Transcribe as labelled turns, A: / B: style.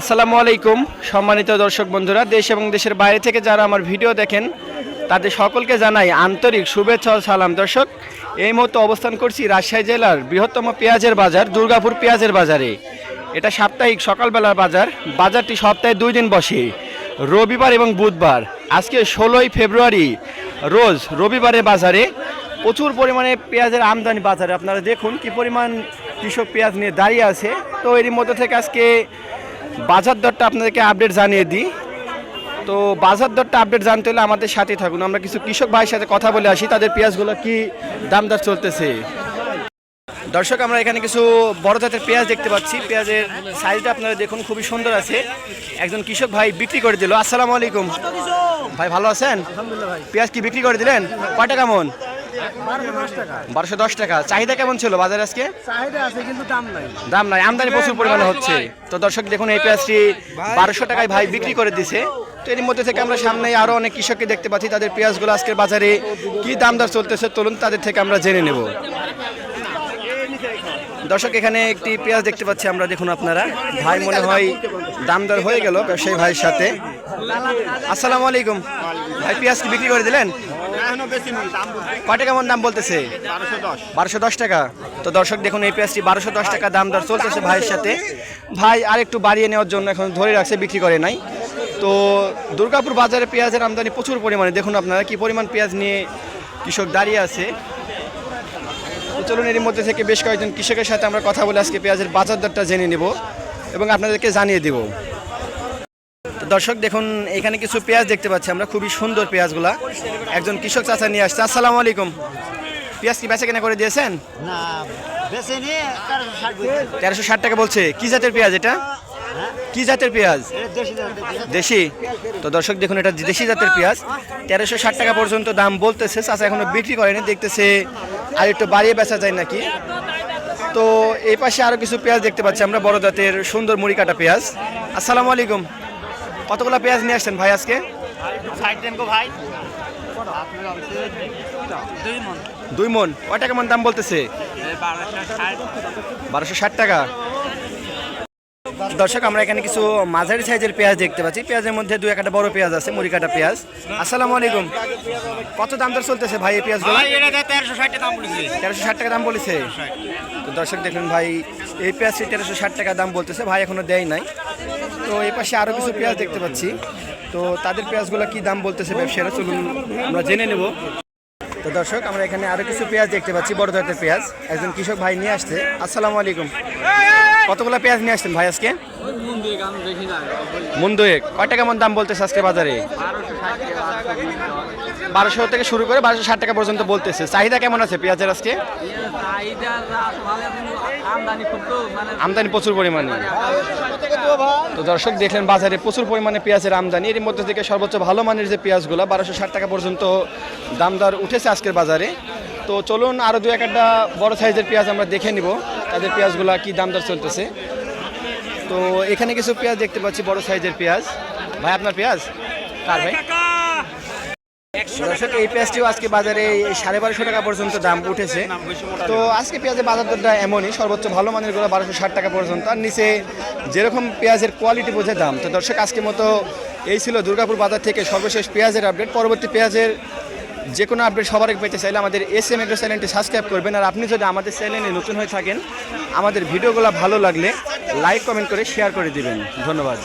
A: আসসালামু আলাইকুম, সম্মানিত দর্শক বন্ধুরা, দেশ এবং দেশের বাইরে থেকে যারা আমার ভিডিও দেখেন, তাদের সকলকে জানাই আন্তরিক শুভেচ্ছা সালাম। দর্শক, এই মুহূর্তে অবস্থান করছি রাজশাহী জেলার বৃহত্তম পেঁয়াজের বাজার, দুর্গাপুর পেঁয়াজের বাজারে। এটা সাপ্তাহিক সকালবেলার বাজার, বাজারটি সপ্তাহে দুই দিন বসে, রবিবার এবং বুধবার। আজকে ষোলোই ফেব্রুয়ারি, রোজ রবিবারে বাজারে প্রচুর পরিমাণে পেঁয়াজের আমদানি বাজারে। আপনারা দেখুন কি পরিমাণ কৃষক পেঁয়াজ নিয়ে দাঁড়িয়ে আছে। তো এরই মধ্যে থেকে আজকে বাজার দরটা আপনাদেরকে আপডেট জানিয়ে দিই। তো বাজার দরটা আপডেট জানতে হলে আমাদের সাথে থাকুন। আমরা কিছু কৃষক ভাইয়ের সাথে কথা বলে আসি তাদের পেঁয়াজগুলো কি দাম দর চলতেছে। দর্শক আমরা এখানে কিছু বড় জাতের পেঁয়াজ দেখতে পাচ্ছি। পেঁয়াজের সাইজটা আপনারা দেখুন খুবই সুন্দর আছে। একজন কৃষক ভাই বিক্রি করে দিল। আসসালামু আলাইকুম। ভাই ভালো আছেন? পেঁয়াজ কি বিক্রি করে দিলেন? কয়টা কেমন বারোশো দশ টাকা। চাহিদা কেমন ছিল বাজারে আজকে?
B: চাহিদা আছে কিন্তু দাম নাই।
A: দাম নাই আমদানি প্রচুর পরিমাণে হচ্ছে। তো দর্শক দেখুন এই পেঁয়াজটি বারোশো টাকায় ভাই বিক্রি করে দিছে। তো এর মধ্যে থেকে আমরা সামনে আরও অনেক কৃষককে দেখতে পাচ্ছি তাদের পেঁয়াজগুলো আজকের বাজারে কি দাম দর চলতেছে চলুন তাদের থেকে আমরা জেনে নেব। দর্শক এখানে একটি পেঁয়াজ দেখতে পাচ্ছি আমরা দেখুন আপনারা। ভাই মনে হয় দাম দর হয়ে গেল ব্যবসায়ী ভাইয়ের সাথে। আসসালামু আলাইকুম। ভাই পেঁয়াজ কি বিক্রি করে দিলেন? কয়টা কেমন দাম বলতেছে? বারোশো দশ। টাকা। তো দর্শক দেখুন এই পেঁয়াজটি বারোশো দশ টাকা দাম দর চলতেছে ভাইয়ের সাথে। ভাই আর একটু বাড়িয়ে নেওয়ার জন্য এখন ধরে রাখছে বিক্রি করে নাই। তো দুর্গাপুর বাজারে পেঁয়াজের আমদানি প্রচুর পরিমাণে। দেখুন আপনারা কি পরিমাণ পেঁয়াজ নিয়ে কৃষক দাঁড়িয়ে আছে। চলুন এর মধ্যে থেকে বেশ কয়েকজন কৃষকের সাথে আমরা কথা বলে আজকে পেঁয়াজের বাজার দরটা জেনে নেব এবং আপনাদেরকে জানিয়ে দেব। দর্শক দেখুন এখানে কিছু পেঁয়াজ দেখতে পাচ্ছি আমরা। খুবই সুন্দর পেঁয়াজগুলা। একজন কৃষক চাচা নিয়ে আসছে। আসসালামু আলাইকুম। পেঁয়াজ কি বেচা কেনা করে দিয়েছেন?
B: তেরোশো ষাট
A: টাকা বলছে। কি জাতের পেঁয়াজ এটা? কি জাতের পেঁয়াজ?
B: দেশি
A: তো দর্শক দেখুন এটা দেশি জাতের পেঁয়াজ। তেরোশো ষাট টাকা পর্যন্ত দাম বলতেছে। চাচা এখনও বিক্রি করেনি। দেখতেছে আর একটু বাড়িয়ে বেচা যায় নাকি? তো এই পাশে আরও কিছু পেঁয়াজ দেখতে পাচ্ছি আমরা। বড় জাতের সুন্দর মুড়ি কাটা পেঁয়াজ। আসসালামু আলাইকুম। কতগুলো পেঁয়াজ নিয়ে আসছেন ভাই আজকে? দুই মন। কয়টা কেমন দাম বলতেছে? বারোশো ষাট টাকা। দর্শক আমরা এখানে কিছু মাঝারি সাইজের পেঁয়াজ দেখতে পাচ্ছি। পেঁয়াজের মধ্যে দু একটা বড় পেঁয়াজ আছে মুড়ি কাটা পেঁয়াজ। আসসালামু আলাইকুম। কত দাম দর চলতেছে ভাই এই পেঁয়াজগুলো? তেরোশো ষাট টাকা দাম বলেছে। তো দর্শক দেখুন ভাই এই পেঁয়াজটি তেরোশো ষাট টাকা দাম বলতেছে। ভাই এখনও দেয় নাই। তো এই পাশে আরও কিছু পেঁয়াজ দেখতে পাচ্ছি। তো তাদের পেঁয়াজগুলো কি দাম বলতেছে ব্যবসায়ীরা? চলুন আমরা জেনে নেব। তো দর্শক, আমরা এখানে আরও কিছু পেঁয়াজ দেখতে পাচ্ছি, বড় ধরনের পেঁয়াজ। একজন কৃষক ভাই নিয়ে আসছে। আসসালামু আলাইকুম। কতগুলো পেঁয়াজ নিয়ে আসছেন ভাই আজকে? মন দুয়েক কেমন দাম বলতেছে আজকে বাজারে? বারোশো থেকে শুরু করে বারোশো ষাট টাকা পর্যন্ত বলতেছে। চাহিদা কেমন আছে পেঁয়াজের আজকে? আমদানি প্রচুর পরিমাণে। তো দর্শক দেখলেন বাজারে প্রচুর পরিমাণে পেঁয়াজের আমদানি। এর মধ্যে থেকে সর্বোচ্চ ভালো মানের যে পেঁয়াজগুলো, বারোশো ষাট টাকা পর্যন্ত দাম দর উঠেছে আজকের বাজারে। তো চলুন আরও দু এক একটা বড় সাইজের পেঁয়াজ আমরা দেখে নিব, তাদের পেঁয়াজগুলো কি দাম দর চলতেছে। তো এখানে কিছু পেঁয়াজ দেখতে পাচ্ছি, বড় সাইজের পেঁয়াজ। ভাই, আপনার পেঁয়াজ? কার ভাই? দর্শক, এই পেঁয়াজটিও আজকে বাজারে সাড়ে বারোশো টাকা পর্যন্ত দাম উঠেছে। তো আজকে পেঁয়াজের বাজার দরটা এমনই, সর্বোচ্চ ভালো মানেরগুলো বারোশো ষাট টাকা পর্যন্ত। আর নিচে যেরকম পেঁয়াজের কোয়ালিটি বোঝে দাম, তো দর্শক, আজকে মতো এই ছিল দুর্গাপুর বাজার থেকে সর্বশেষ পেঁয়াজের আপডেট পরবর্তী পেঁয়াজের যে কোনো আপডেট সবার পেতে চাইলে আমাদের এস এম এগ্রো চ্যানেলটি সাবস্ক্রাইব করবেন। আর আপনি যদি আমাদের চ্যানেলে নতুন হয়ে থাকেন, আমাদের ভিডিওগুলো ভালো লাগলে লাইক কমেন্ট করে শেয়ার করে দিবেন। ধন্যবাদ।